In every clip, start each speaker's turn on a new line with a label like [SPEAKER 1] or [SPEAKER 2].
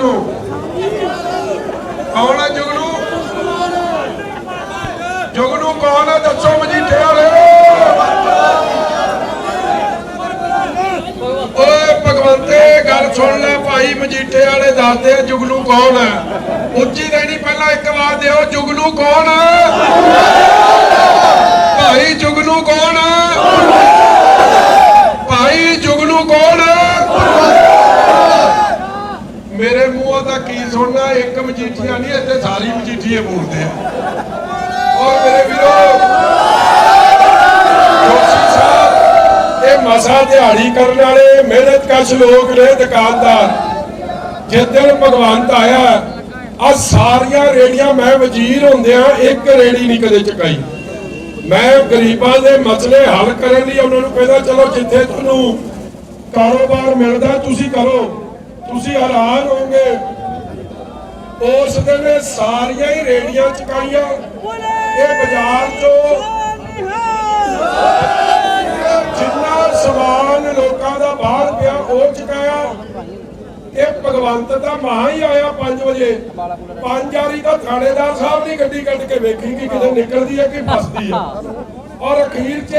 [SPEAKER 1] ਜੁਗਨੂ। ਕੌਣ ਹੈ ਜੁਗਨੂ? ਜੁਗਨੂ ਕੌਣ ਹੈ ਦੱਸੋ ਮਜੀਠੇ ਵਾਲੇ। ਓਏ ਭਗਵੰਤੇ, ਗੱਲ ਸੁਣ ਲੈ ਭਾਈ ਮਜੀਠੇ ਵਾਲੇ, ਦੱਸਦੇ ਆ ਜੁਗਨੂ ਕੌਣ ਹੈ ਉੱਚੀ ਦੇਣੀ ਪਹਿਲਾਂ ਇੱਕ ਵਾਰ ਦਿਓ, ਜੁਗਨੂ ਕੌਣ ਹੈ ਭਾਈ ਜੁਗਨੂ ਕੌਣ ਹੈ ਭਾਈ ਜੁਗਨੂ ਕੌਣ ਹੈ ਮੇਰੇ ਮੂੰਹੋਂ ਤਾਂ ਕੀ ਇੱਕ ਮਜੀਠੀਆ ਨਹੀਂ, ਇੱਥੇ ਸਾਰੀ ਮਜੀਠੀਏ ਬੋਲਦੇ ਆ। ਔਰ ਮੇਰੇ ਵੀਰੋ, ਜੋਸ਼ੀ ਸਾਹਿਬ, ਇਹ ਮਸਾ ਦਿਹਾੜੀ ਕਰਨ ਵਾਲੇ, ਮਿਹਨਤ ਲੋਕ ਨੇ ਦੁਕਾਨਦਾਰ। ਜਿਸ ਭਗਵੰਤ ਆਇਆ ਆ ਸਾਰੀਆਂ ਰੇੜੀਆਂ ਮੈਂ ਵਜ਼ੀਰ ਹੁੰਦਿਆਂ ਇੱਕ ਰੇੜੀ ਨਹੀਂ ਕਦੇ ਚੁਕਾਈ। ਮੈਂ ਗਰੀਬਾਂ ਦੇ ਮਸਲੇ ਹੱਲ ਕਰਨ ਲਈ ਉਹਨਾਂ ਨੂੰ ਕਹਿੰਦਾ, ਚਲੋ ਜਿੱਥੇ ਤੁਹਾਨੂੰ ਕਾਰੋਬਾਰ ਮਿਲਦਾ, ਤੁਸੀਂ ਕਰੋ। ਤੁਸੀਂ ਹੈਰਾਨ ਹੋਵੋਗੇ। ਉਸ ਦਿਨ ਇਹ ਸਾਰੀਆਂ ਹੀ ਰੇੜੀਆਂ ਚੁਕਾਈਆਂ। ਇਹ ਬਾਜ਼ਾਰ ਚੋਂ ਜਿੰਨਾ ਸਮਾਨ ਲੋਕਾਂ ਦਾ ਬਾਹਰ ਪਿਆ, ਉਹ ਚੁਕਾਇਆ। ਇਹ ਭਗਵੰਤ ਦਾ ਮਹਾ ਹੀ ਆਇਆ 5 ਵਜੇ। ਪੰਜ ਵਾਰੀ ਤਾਂ ਥਾਣੇਦਾਰ ਸਾਹਿਬ ਦੀ ਗੱਡੀ ਕੱਢ ਕੇ ਵੇਖੀ ਕਿ ਕਿਤੇ ਨਿਕਲਦੀ ਹੈ ਕਿ ਫਸਦੀ ਹੈ। ਔਰ ਅਖੀਰ 'ਚ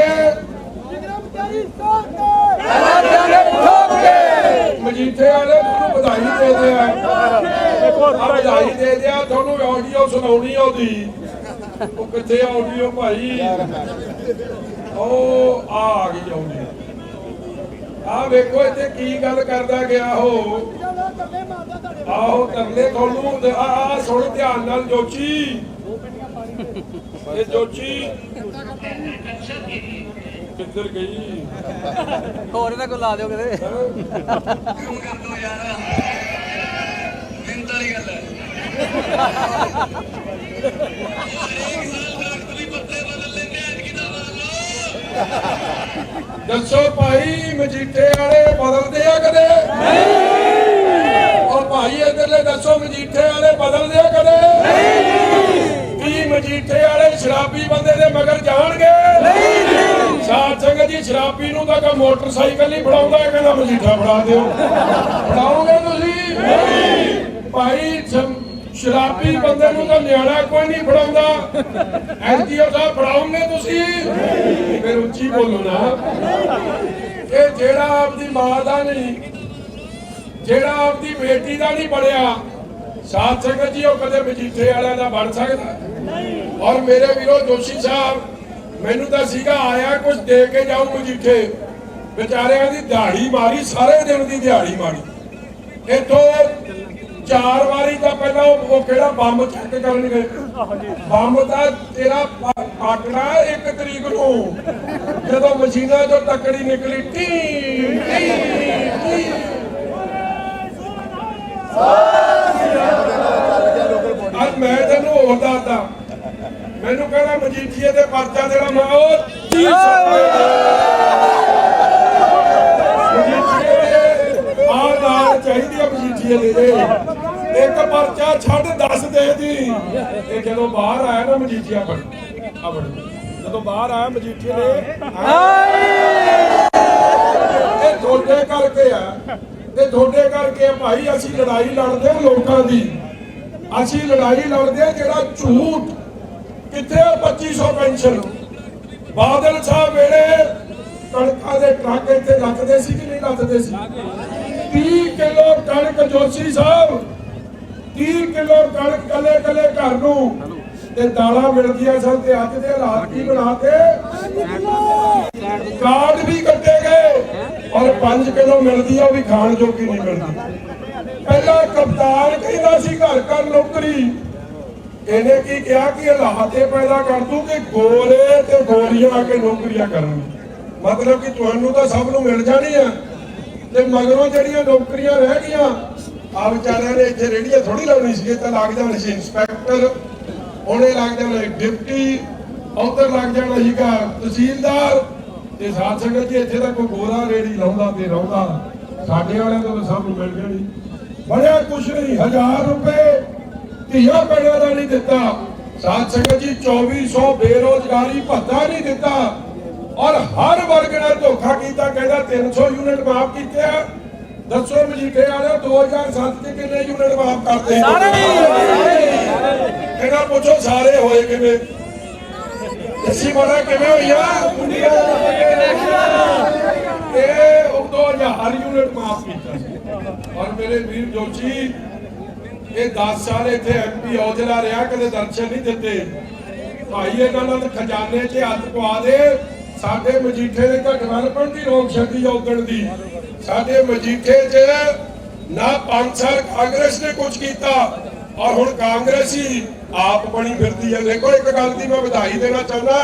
[SPEAKER 1] ਮਜੀਠੇ ਵਾਲੇ ਤੁਹਾਨੂੰ ਵਧਾਈ ਦੇ ਆ ਆ ਵਧਾਈ ਦੇ ਦਿਆ ਤੁਹਾਨੂੰ ਆਡੀਓ ਸੁਣਾਉਣੀ ਆ ਉਹਦੀ। ਉਹ ਕਿੱਥੇ ਆਡੀਓ ਭਾਈ? ਉਹ ਆ ਆ ਗਈ ਆਡੀਓ ਆ ਵੇਖੋ ਇੱਥੇ ਕੀ ਗੱਲ ਕਰਦਾ ਗਿਆ ਉਹ। ਆਹੋ ਤਰਲੇ ਤੁਹਾਨੂੰ ਤੇ ਆ ਆ ਸੁਣ ਧਿਆਨ ਨਾਲ ਜੋਚੀ। ਇਹ ਜੋਚੀ ਕਿੱਧਰ ਗਈ?
[SPEAKER 2] ਹੋਰ ਇਹਦਾ ਕੋਈ ਲਾ ਦਿਓ ਕਿਤੇ।
[SPEAKER 1] ਦੱਸੋ ਭਾਈ ਮਜੀਠੇ ਵਾਲੇ ਬਦਲਦੇ ਆ ਕਦੇ? ਨਹੀਂ ਔਰ ਭਾਈ ਇਧਰਲੇ ਦੱਸੋ ਮਜੀਠੇ ਵਾਲੇ ਬਦਲਦੇ ਆ ਕਦੇ? ਨਹੀਂ ਕੀ ਮਜੀਠੇ ਵਾਲੇ ਸ਼ਰਾਬੀ ਬੰਦੇ ਦੇ ਮਗਰ ਜਾਣਗੇ? ਨਹੀਂ ਸਾਧ ਸੰਗਤ ਜੀ, ਸ਼ਰਾਬੀ ਨੂੰ ਤਾਂ ਕਾ ਮੋਟਰਸਾਈਕਲ ਹੀ ਫੜਾਉਂਦਾ ਕਹਿੰਦਾ ਮਜੀਠਾ ਫੜਾ ਦਿਓ। ਫੜਾਓਗੇ ਤੁਸੀਂ? ਨਹੀਂ ਭਾਈ ਸ਼ਰਾਬੀ ਬੰਦੇ ਨੂੰ ਤਾਂ ਨਿਆਣਾ ਕੋਈ ਨਹੀਂ ਫੜਾਉਂਦਾ। ਐਨਜੀਓ ਸਾਹਿਬ ਫੜਾਓਗੇ ਤੁਸੀਂ? ਫਿਰ ਉੱਚੀ ਬੋਲੋ ਨਾ। ਇਹ ਜਿਹੜਾ ਆਪਦੀ ਮਾਂ ਦਾ ਨਹੀਂ, ਜਿਹੜਾ ਆਪਦੀ ਬੇਟੀ ਦਾ ਨਹੀਂ ਬਣਿਆ ਸਾਧ ਸੰਗਤ ਜੀ ਉਹ ਕਦੇ ਮਜੀਠੇ ਵਾਲਿਆਂ ਦਾ ਬਣ ਸਕਦਾ। ਔਰ ਮੇਰੇ ਵੀਰੋ ਜੋਸ਼ੀ ਸਾਹਿਬ, ਮੈਨੂੰ ਤਾਂ ਸੀਗਾ ਆਇਆ ਕੁਝ ਦੇ ਕੇ ਜਾਊ ਮਜੀਠੇ ਵਿਚਾਰਿਆਂ ਦੀ ਦਿਹਾੜੀ ਮਾਰੀ, ਸਾਰੇ ਦਿਨ ਦੀ ਦਿਹਾੜੀ ਮਾਰੀ। ਇਥੋਂ ਚਾਰ ਵਾਰੀ ਤਾਂ ਪਹਿਲਾਂ ਉਹ ਕਿਹੜਾ ਬੰਬ ਚੈੱਕ ਕਰਨ ਗਏ? ਬੰਬ ਦਾ ਤੇਰਾ ਆਟਣਾ ਇੱਕ ਤਰੀਕ ਨੂੰ। ਜਦੋਂ ਮਸ਼ੀਨਾਂ ਚੋਂ ਤੱਕੜੀ ਨਿਕਲੀ, ਟੀ ਟੀ ਟੀ। ਅੱਜ ਮੈਂ ਤੈਨੂੰ ਹੋਰ ਦੱਸਦਾ। ਮੈਨੂੰ ਕਹਿੰਦਾ ਮਜੀਠੀਏ ਦੇ ਪਰਚਾ ਦੇਣਾ, ਮੈਂ ਉਹ ਕੀ ਮਜੀਠੀਏ ਆ ਨਾਲ ਮਜੀਠੀਏ ਦੇ ਦੇ ਇੱਕ ਪਰਚਾ ਛੱਡ ਦੱਸ ਦੇ ਦੀ ਇਹ ਜਦੋਂ ਬਾਹਰ ਆਇਆ ਨਾ ਮਜੀਠੀਆ ਬਣ ਬਣ ਜਦੋਂ ਬਾਹਰ ਆਇਆ ਮਜੀਠੀਏ ਨੇ ਇਹ ਤੁਹਾਡੇ ਕਰਕੇ ਆ। ਇਹ ਤੁਹਾਡੇ ਕਰਕੇ ਭਾਈ ਅਸੀਂ ਲੜਾਈ ਲੜਦੇ ਆ ਲੋਕਾਂ ਦੀ। ਅਸੀਂ ਲੜਾਈ ਲੜਦੇ ਆ ਜਿਹੜਾ ਝੂਠ ਕਿੱਥੇ ਆ? 2500 ਪੈਨਸ਼ਨ। ਬਾਦਲ ਸਾਹਿਬ ਵੇਲੇ ਕਣਕਾਂ ਦੇ ਟਰੱਕ ਇੱਥੇ ਰੱਖਦੇ ਸੀ ਕਿ ਨਹੀਂ ਰੱਖਦੇ ਸੀ? 30 ਕਿਲੋ ਕਣਕ ਜੋਸ਼ੀ ਸਾਹਿਬ 30 ਕਿਲੋ ਕਣਕ ਕੱਲੇ ਕੱਲੇ ਘਰ ਨੂੰ। ਤੇ ਦਾਲਾਂ ਮਿਲਦੀਆਂ ਸਨ ਤੇ ਅੱਜ ਦੇ ਹਾਲਾਤ ਕੀ ਬਣਾਤੇ ਕਾਰਡ ਵੀ ਕੱਟੇ ਗਏ ਔਰ 5 ਕਿਲੋ ਮਿਲਦੀ ਆ, ਉਹ ਵੀ ਖਾਣ ਜੋਗੀ ਨਹੀਂ ਮਿਲਦੀ। ਪਹਿਲਾਂ ਕਪਤਾਨ ਕਹਿੰਦਾ ਸੀ ਘਰ ਘਰ ਨੌਕਰੀ। ਇਹਨੇ ਕੀ ਕਿਹਾ ਕਿ ਹਾਲਾਤ ਇਹ ਪੈਦਾ ਕਰ ਦੂ ਕਿ ਗੋਲੇ ਤੇ ਗੋਲੀਆਂ ਆ ਕੇ ਨੌਕਰੀਆਂ ਕਰਨ ਮਤਲਬ ਕਿ ਤੁਹਾਨੂੰ ਤਾਂ ਸਭ ਨੂੰ ਮਿਲ ਜਾਣੀ ਆ ਤੇ ਮਗਰੋਂ ਜਿਹੜੀਆਂ ਨੌਕਰੀਆਂ ਰਹਿ ਗਈਆਂ ਆ ਵਿਚਾਰਿਆਂ ਨੇ ਇੱਥੇ ਰੇੜੀਆਂ ਥੋੜੀ ਲਾਉਣੀ ਸੀ ਤਾਂ ਲੱਗ ਜਾਣੀ ਸੀ ਇੰਸਪੈਕਟਰ ਉਹਨੇ ਲੱਗ ਜਾਣਾ ਡਿਪਟੀ, ਉਧਰ ਲੱਗ ਜਾਣਾ ਸੀਗਾ ਤਹਿਸੀਲਦਾਰ ਤੇ ਸਾਧ ਸੰਗਤ ਜੀ, ਇੱਥੇ ਤਾਂ ਕੋਈ ਗੋਰਾ ਰੇੜੀ ਲਾਉਂਦਾ ਤੇ ਰਹਿੰਦਾ ਸਾਡੇ ਵਾਲਿਆਂ ਤੋਂ ਸਭ ਨੂੰ ਮਿਲ ਜਾਣੀ ਬੜਿਆ ਕੁਛ ਨਹੀਂ, ਹਜ਼ਾਰ ਰੁਪਏ ਧੀਆ ਪੈਣਾ ਦਾ ਨਹੀਂ ਦਿੱਤਾ। ਸਾਧ ਸੰਗਤ ਜੀ 2400 ਬੇਰੋਜ਼ਗਾਰੀ ਭੱਤਾ ਨਹੀਂ ਦਿੱਤਾ। ਔਰ ਹਰ ਵਰਗ ਨਾਲ ਧੋਖਾ ਕੀਤਾ ਕਹਿੰਦਾ 300 ਯੂਨਿਟ ਮਾਫ ਕੀਤੇ ਆ। ਦੱਸੋ ਮਜੀਠੇ ਵਾਲਿਓ 2007 ਚ ਕਿੰਨੇ ਯੂਨਿਟ ਮਾਫ ਕਰਤੇ ਸਾਰੇ। ਇਹਨਾਂ ਪੁੱਛੋ ਸਾਰੇ ਹੋਏ ਕਿਵੇਂ? ਅਸੀਂ ਬੜਾ ਕਿਵੇਂ ਹੋਈਆ ਇਹ ਉਹ 2000 ਯੂਨਿਟ ਮਾਫ ਕੀਤਾ ਔਰ ਮੇਰੇ ਵੀਰ ਜੋਸ਼ੀ ਇਹ 10 ਸਾਲ ਇੱਥੇ ਐਮਪੀ ਔਜਲਾ ਰਿਹਾ ਕਦੇ ਦਰਸ਼ਨ ਨਹੀਂ ਦਿੱਤੇ। ਭਾਈ ਇਹਨਾਂ ਨਾਲ ਖਜ਼ਾਨੇ 'ਚ ਹੱਥ ਪਵਾ ਦੇ। ਸਾਡੇ ਮਜੀਠੇ ਦੇ ਤਾਂ ਦੀ ਰੋਕ ਛੱਡੀ ਉਦਣ ਦੀ। ਸਾਡੇ ਮਜੀਠੇ 'ਚ ਨਾ 5 ਸਾਲ ਕਾਂਗਰਸ ਨੇ ਕੁਝ ਕੀਤਾ, ਔਰ ਹੁਣ ਕਾਂਗਰਸ ਹੀ ਆਪ ਬਣੀ ਫਿਰਦੀ ਹੈ। ਦੇਖੋ, ਇੱਕ ਗੱਲ ਦੀ ਮੈਂ ਵਧਾਈ ਦੇਣਾ ਚਾਹੁੰਦਾ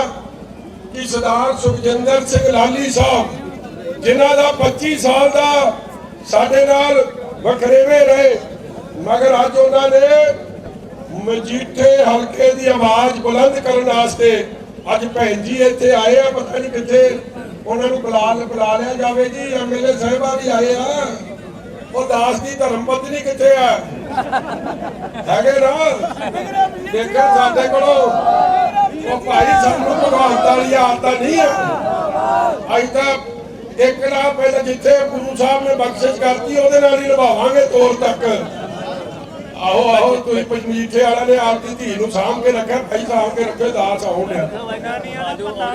[SPEAKER 1] ਕਿ ਸਰਦਾਰ ਸੁਖਜਿੰਦਰ ਸਿੰਘ ਲਾਲੀ ਸਾਹਿਬ, ਜਿਨ੍ਹਾਂ ਦਾ 25 ਸਾਲ ਦਾ ਸਾਡੇ ਨਾਲ ਵਖਰੇਵੇਂ ਰਹੇ, ਮਗਰ ਅੱਜ ਉਹਨਾਂ ਨੇ ਮਜੀਠੇ ਹਲਕੇ ਦੀ ਆਵਾਜ਼ ਬੁਲੰਦ ਕਰਨ ਵਾਸਤੇ ਅੱਜ ਭੈਣ ਜੀ ਇੱਥੇ ਆਏ ਆ, ਪਤਾ ਨਹੀਂ ਕਿੱਥੇ। ਉਹਨਾਂ ਨੂੰ ਬੁਲਾ ਬੁਲਾ ਲਿਆ ਜਾਵੇ ਜੀ। ਐਮਐਲਏ ਸਾਹਿਬਾ ਵੀ ਆਏ ਆ। ਉਹ ਦਾਸ ਦੀ ਧਰਮ ਪਤਨੀ ਕਿੱਥੇ ਆ? ਹੈਗੇ ਨਾ? ਦੇਖੋ ਸਾਡੇ ਕੋਲੋਂ ਉਹ ਭਾਈ ਸਾਨੂੰ ਭਗਵੰਤ ਵਾਲੀ ਆਦਤਾਂ ਨਹੀਂ ਆ। ਅੱਜ ਤਾਂ ਇੱਕ ਨਾ ਪਹਿਲਾਂ ਜਿੱਥੇ ਗੁਰੂ ਸਾਹਿਬ ਨੇ ਬਖਸ਼ਿਸ਼ ਕਰਤੀ, ਉਹਦੇ ਨਾਲ ਹੀ ਨਿਭਾਵਾਂਗੇ ਤੋਰ ਤੱਕ। ਆਹੋ ਆਹੋ ਤੁਸੀਂ ਪਜਮੀਠੇ ਵਾਲਿਆਂ ਨੇ ਆਪਦੀ ਧੀ ਨੂੰ ਸਾਂਭ ਕੇ ਰੱਖਿਆ ਭਾਈ ਸਾਂਭ ਕੇ ਰੱਖੇ ਦਾਸ ਆਉਣ ਡਿਆ।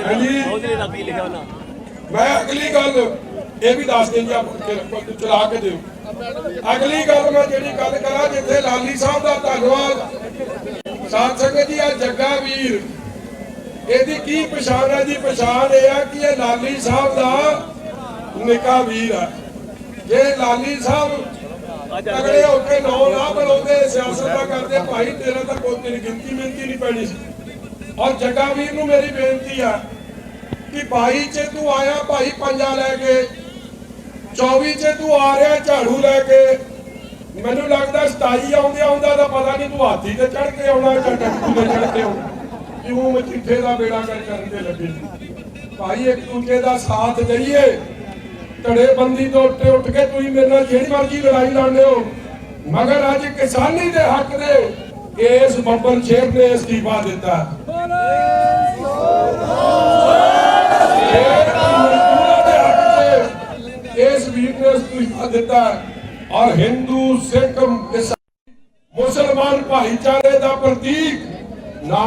[SPEAKER 1] ਹਾਂਜੀ। ਮੈਂ ਅਗਲੀ ਗੱਲ ਇਹ ਵੀ ਦੱਸ ਦਿੰਦੀ ਆਪ ਚਲਾ ਕੇ ਦਿਓ। ਅਗਲੀ ਗੱਲ ਮੈਂ ਜਿਹੜੀ ਗੱਲ ਕਰਾਂ ਜਿੱਥੇ ਲਾਲੀ ਸਾਹਿਬ ਦਾ ਧੰਨਵਾਦ। ਸਾਧ ਸੰਗਤ ਜੀ ਆ ਜੱਗਾ ਵੀਰ। ਇਹਦੀ ਕੀ ਪਛਾਣ ਹੈ? ਜੀ ਪਛਾਣ ਇਹ ਆ ਕਿ ਇਹ ਲਾਲੀ ਸਾਹਿਬ ਦਾ ਨਿੱਕਾ ਵੀਰ ਆ। ਜੇ ਲਾਲੀ ਸਾਹਿਬ ਤਗੜੇ ਹੋ ਕੇ ਨੌ ਨਾ ਬਣਾਉਂਦੇ ਸਿਆਸਤ ਕਰਦੇ, ਭਾਈ ਤੇਰਾ ਤਾਂ ਕੋਈ ਤੇਰੀ ਗਿਣਤੀ ਮਿੰਤੀ ਨਹੀਂ ਪੈਣੀ ਸੀ। ਔਰ ਜੱਗਾ ਵੀਰ ਨੂੰ ਮੇਰੀ ਬੇਨਤੀ ਆ ਕਿ 22 ਚ ਤੂੰ ਆਇਆ, ਭਾਈ ਪੰਜਾ ਲੈ ਕੇ 24 ਚ ਤੂੰ ਆ ਰਿਹਾ, ਝਾੜੂ ਲੈ ਕੇ, ਮੈਨੂੰ ਲੱਗਦਾ 27 ਆਉਂਦੇ ਆਉਂਦਾ ਤਾਂ ਪਤਾ ਨਹੀਂ ਤੂੰ ਹਾਥੀ ਤੇ ਚੜ ਕੇ ਆਉਣਾ ਜਾਂ ਟੱਕੂ ਤੇ ਚੜ ਕੇ ਆਉਣਾ। ਕਿਉਂ ਮਚਿੱਠੇ ਦਾ ਬੇੜਾ ਕਰ ਕਰਨ ਦੇ ਲੱਗੇ ਭਾਈ ਇੱਕ ਦੂਜੇ ਦਾ ਸਾਥ ਦਈਏ। ਧੜੇ ਤੋਂ ਉੱਤੇ ਉੱਠ ਕੇ ਤੁਸੀਂ ਮੇਰੇ ਨਾਲ ਜਿਹੜੀ ਮਰਜ਼ੀ ਲੜਾਈ ਲੜਦੇ ਹੋ। ਮਗਰ ਅੱਜ ਕਿਸਾਨੀ ਦੇ ਹੱਕ ਦੇ ਇਸ ਬੱਬਰ ਸ਼ੇਰ ਨੇ ਅਸਤੀਫਾ ਦਿੱਤਾ। ਇਸ ਵੀਰ ਨੇ ਦਿੱਤਾ। ਔਰ ਹਿੰਦੂ, ਸਿੱਖ ਈਸਾਈ ਮੁਸਲਮਾਨ ਭਾਈਚਾਰੇ ਦਾ ਪ੍ਰਤੀਕ